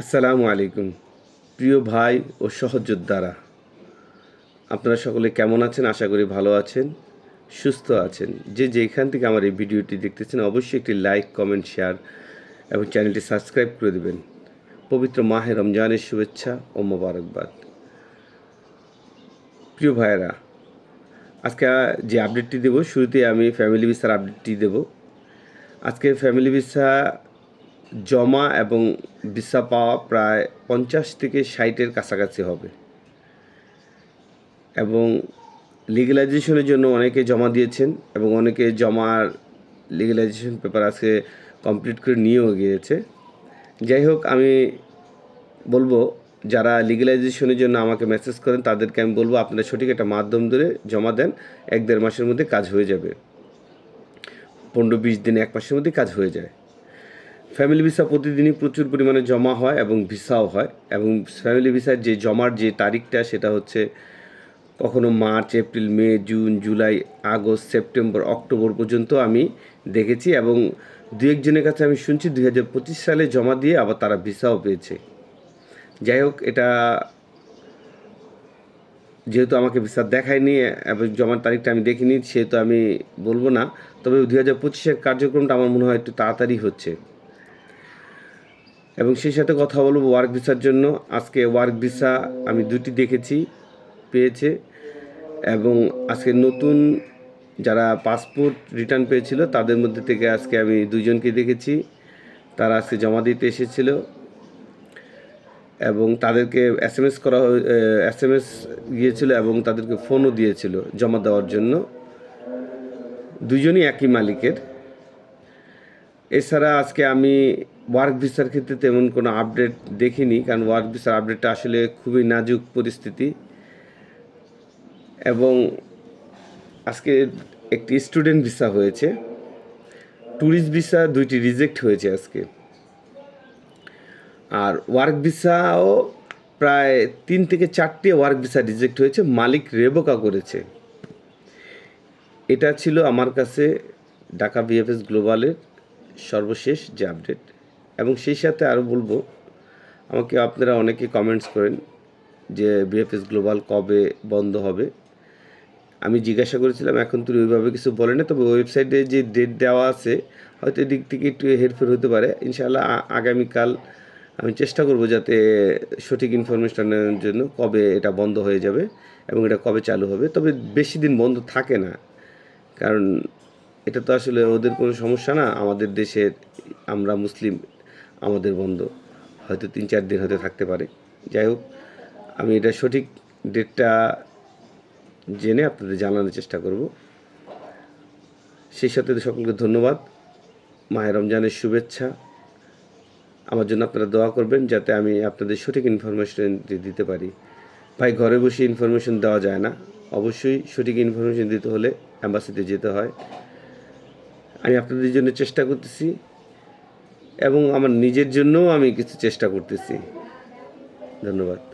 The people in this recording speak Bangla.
আসসালামু আলাইকুম। প্রিয় ভাই ও সহযোদ্ধারা, আপনারা সকলে কেমন আছেন? আশা করি ভালো আছেন, সুস্থ আছেন। যে যেখান থেকে আমার এই ভিডিওটি দেখতেছেন, অবশ্যই একটি লাইক, কমেন্ট, শেয়ার এবং চ্যানেলটি সাবস্ক্রাইব করে দেবেন। পবিত্র মাহে রমজানের শুভেচ্ছা ও মোবারকবাদ। প্রিয় ভাইয়েরা, আজকে যে আপডেটটি দেব শুরুতে আমি ফ্যামিলি ভিসার আপডেটটি দেব। আজকে ফ্যামিলি ভিসা জমা এবং ভিসা পাওয়া প্রায় পঞ্চাশ থেকে ষাটের কাছাকাছি হবে। এবং লিগালাইজেশনের জন্য অনেকে জমা দিয়েছেন এবং অনেকে জমার লিগালাইজেশন পেপার আজকে কমপ্লিট করে নিয়েও গিয়েছে। যাই হোক, আমি বলব, যারা লিগালাইজেশনের জন্য আমাকে মেসেজ করেন, তাদেরকে আমি বলব, আপনারা সঠিক একটা মাধ্যম ধরে জমা দেন, এক দেড় মাসের মধ্যে কাজ হয়ে যাবে। পনেরো, বিশ দিনে এক মাসের মধ্যে কাজ হয়ে যায়। ফ্যামিলি ভিসা প্রতিদিনই প্রচুর পরিমাণে জমা হয় এবং ভিসাও হয় এবং ফ্যামিলি ভিসার যে জমার যে তারিখটা সেটা হচ্ছে কখনো March, April, May, June, July, August, September, October পর্যন্ত আমি দেখেছি এবং দু একজনের কাছে আমি শুনছি দুই হাজার পঁচিশ সালে জমা দিয়ে আবার তারা ভিসাও পেয়েছে। যাই হোক, এটা যেহেতু আমাকে ভিসা দেখায়নি এবং জমার তারিখটা আমি দেখিনি, সেহেতু আমি বলব না। তবে দুই হাজার পঁচিশের কার্যক্রমটা আমার মনে হয় একটু তাড়াতাড়ি হচ্ছে। এবং সেই সাথে কথা বলব ওয়ার্ক ভিসার জন্য। আজকে ওয়ার্ক ভিসা আমি দুটি দেখেছি, পেয়েছে। এবং আজকে নতুন যারা পাসপোর্ট রিটার্ন পেয়েছিল, তাদের মধ্যে থেকে আজকে আমি দুজনকে দেখেছি। তারা আজকে জমা দিতে এসেছিল। এবং তাদেরকে এস এম এস করা এস এম এস গিয়েছিল এবং তাদেরকে ফোনও দিয়েছিল জমা দেওয়ার জন্য। দুজনই একই মালিকের। এছাড়া আজকে আমি ওয়ার্ক ভিসার ক্ষেত্রে তেমন কোনো আপডেট দেখিনি, কারণ ওয়ার্ক ভিসার আপডেটটা আসলে খুবই নাজুক পরিস্থিতি। এবং আজকে একটি স্টুডেন্ট ভিসা হয়েছে। ট্যুরিস্ট ভিসা দুইটি রিজেক্ট হয়েছে আজকে। আর ওয়ার্ক ভিসাও প্রায় তিন থেকে চারটে ওয়ার্ক ভিসা রিজেক্ট হয়েছে, মালিক রেবোকা করেছে। এটা ছিল আমার কাছে ঢাকা বিএফএস গ্লোবালের সর্বশেষ যে আপডেট এবং সেই সাথে আরও বলব, আমাকে আপনারা অনেকে কমেন্টস করেন যে বিএফএস গ্লোবাল কবে বন্ধ হবে। আমি জিজ্ঞাসা করেছিলাম, এখন তুই ওইভাবে কিছু বলে না তবে ওয়েবসাইটে যে ডেট দেওয়া আছে, হয়তো এদিক থেকে একটু হেরফের হতে পারে। ইনশাআল্লাহ আগামীকাল আমি চেষ্টা করব যাতে সঠিক ইনফরমেশনের জন্য কবে এটা বন্ধ হয়ে যাবে এবং এটা কবে চালু হবে। তবে বেশি দিন বন্ধ থাকে না, কারণ এটা তো আসলে ওদের কোনো সমস্যা না। আমাদের দেশের আমরা মুসলিম আমাদের বন্ধ। হয়তো তিন, চার দিন হয়তো থাকতে পারে। যাই হোক, আমি এটা সঠিক ডেটটা জেনে আপনাদের জানানোর চেষ্টা করব। সেই সাথে সকলকে ধন্যবাদ। মায়ের রমজানের শুভেচ্ছা। আমার জন্য আপনারা দোয়া করবেন যাতে আমি আপনাদের সঠিক ইনফরমেশন দিতে পারি। ভাই, ঘরে বসে ইনফরমেশন দেওয়া যায় না। অবশ্যই সঠিক ইনফরমেশন দিতে হলে অ্যাম্বাসিতে যেতে হয়। আমি আপনাদের জন্য চেষ্টা করতেছি। এবং আমার নিজের জন্যও আমি কিছু চেষ্টা করতেছি। ধন্যবাদ।